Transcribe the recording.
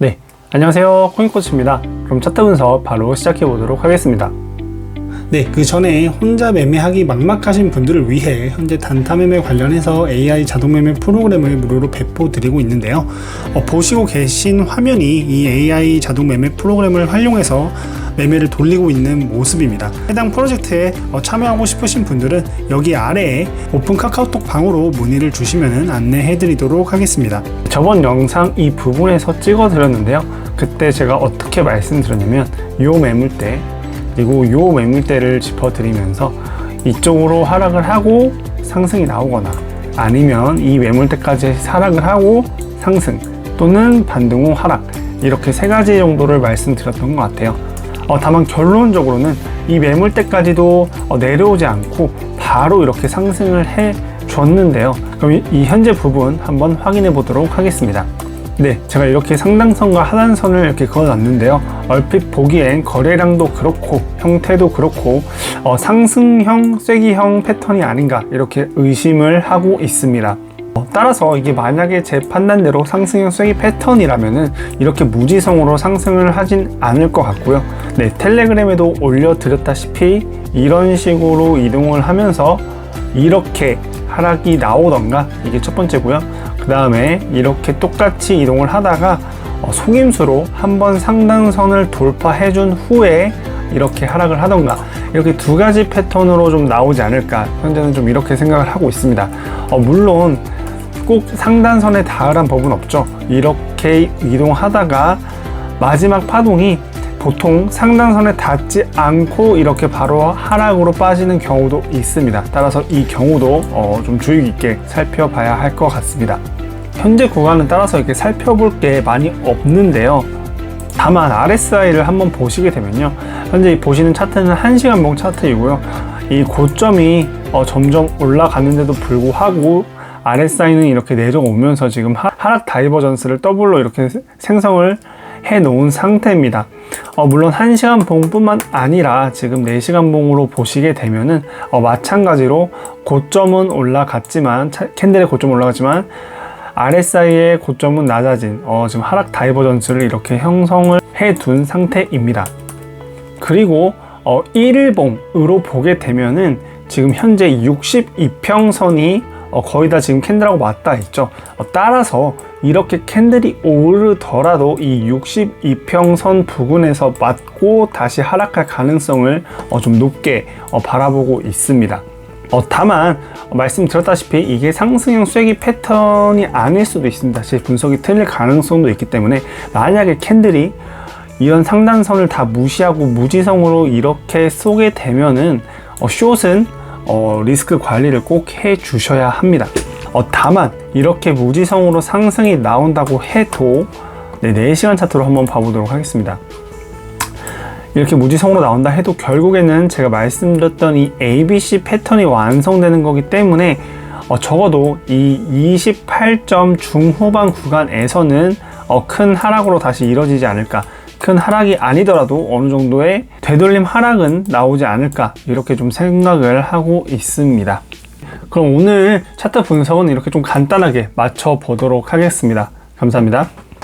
네, 안녕하세요. 코인코치입니다. 그럼 차트 분석 바로 시작해 보도록 하겠습니다. 네, 그 전에 혼자 매매하기 막막하신 분들을 위해 현재 단타 매매 관련해서 AI 자동 매매 프로그램을 무료로 배포 드리고 있는데요. 어, 보시고 계신 화면이 이 AI 자동 매매 프로그램을 활용해서 매매를 돌리고 있는 모습입니다. 해당 프로젝트에 어, 참여하고 싶으신 분들은 여기 아래에 오픈 카카오톡 방으로 문의를 주시면 안내해 드리도록 하겠습니다. 저번 영상 이 부분에서 찍어 드렸는데요. 그때 제가 어떻게 말씀드렸냐면 요 매물대 그리고 요 매물대를 짚어 드리면서 이쪽으로 하락을 하고 상승이 나오거나 아니면 이 매물대까지 하락을 하고 상승 또는 반등 후 하락 이렇게 세 가지 정도를 말씀드렸던 것 같아요. 어, 다만 결론적으로는 이 매물대까지도 어, 내려오지 않고 바로 이렇게 상승을 해 줬는데요. 그럼 이, 이 현재 부분 한번 확인해 보도록 하겠습니다. 네, 제가 이렇게 상단선과 하단선을 이렇게 그어놨는데요. 얼핏 보기엔 거래량도 그렇고 형태도 그렇고 어, 상승형, 쐐기형 패턴이 아닌가 이렇게 의심을 하고 있습니다. 어, 따라서 이게 만약에 제 판단대로 상승형 쐐기 패턴이라면은 이렇게 무지성으로 상승을 하진 않을 것 같고요. 네, 텔레그램에도 올려드렸다시피 이런 식으로 이동을 하면서 이렇게 하락이 나오던가 이게 첫 번째고요. 그 다음에 이렇게 똑같이 이동을 하다가 어, 속임수로 한번 상단선을 돌파해 준 후에 이렇게 하락을 하던가 이렇게 두 가지 패턴으로 좀 나오지 않을까 현재는 좀 이렇게 생각을 하고 있습니다. 어, 물론 꼭 상단선에 닿으란 법은 없죠. 이렇게 이동하다가 마지막 파동이 보통 상단선에 닿지 않고 이렇게 바로 하락으로 빠지는 경우도 있습니다. 따라서 이 경우도 어, 좀 주의 깊게 살펴봐야 할 것 같습니다. 현재 구간은 따라서 이렇게 살펴볼 게 많이 없는데요. 다만 RSI를 한번 보시게 되면요. 현재 보시는 차트는 1시간봉 차트이고요. 이 고점이 어, 점점 올라가는데도 불구하고 RSI는 이렇게 내려오면서 지금 하, 하락 다이버전스를 더블로 이렇게 생성을 해 놓은 상태입니다. 어, 물론 1시간 봉뿐만 아니라 지금 4시간 봉으로 보시게 되면은 어, 마찬가지로 고점은 올라갔지만 차, 캔들의 고점은 올라갔지만 RSI의 고점은 낮아진 어, 지금 하락 다이버전스를 이렇게 형성을 해 둔 상태입니다. 그리고 어, 1일봉으로 보게 되면은 지금 현재 62평선이 어, 거의 다 지금 캔들하고 맞닿아 있죠. 어, 따라서 이렇게 캔들이 오르더라도 이 62평선 부근에서 맞고 다시 하락할 가능성을 어, 좀 높게 어, 바라보고 있습니다. 어, 다만 어, 말씀드렸다시피 이게 상승형 쐐기 패턴이 아닐 수도 있습니다. 제 분석이 틀릴 가능성도 있기 때문에 만약에 캔들이 이런 상단선을 다 무시하고 무지성으로 이렇게 쏘게 되면은 어, 숏은 어, 리스크 관리를 꼭 해 주셔야 합니다. 어, 다만 이렇게 무지성으로 상승이 나온다고 해도 네, 4시간 차트로 한번 봐보도록 하겠습니다. 이렇게 무지성으로 나온다 해도 결국에는 제가 말씀드렸던 이 ABC 패턴이 완성되는 거기 때문에 어, 적어도 이 28점 중후반 구간에서는 어, 큰 하락으로 다시 이뤄지지 않을까 큰 하락이 아니더라도 어느 정도의 되돌림 하락은 나오지 않을까 이렇게 좀 생각을 하고 있습니다. 그럼 오늘 차트 분석은 이렇게 좀 간단하게 맞춰 보도록 하겠습니다. 감사합니다.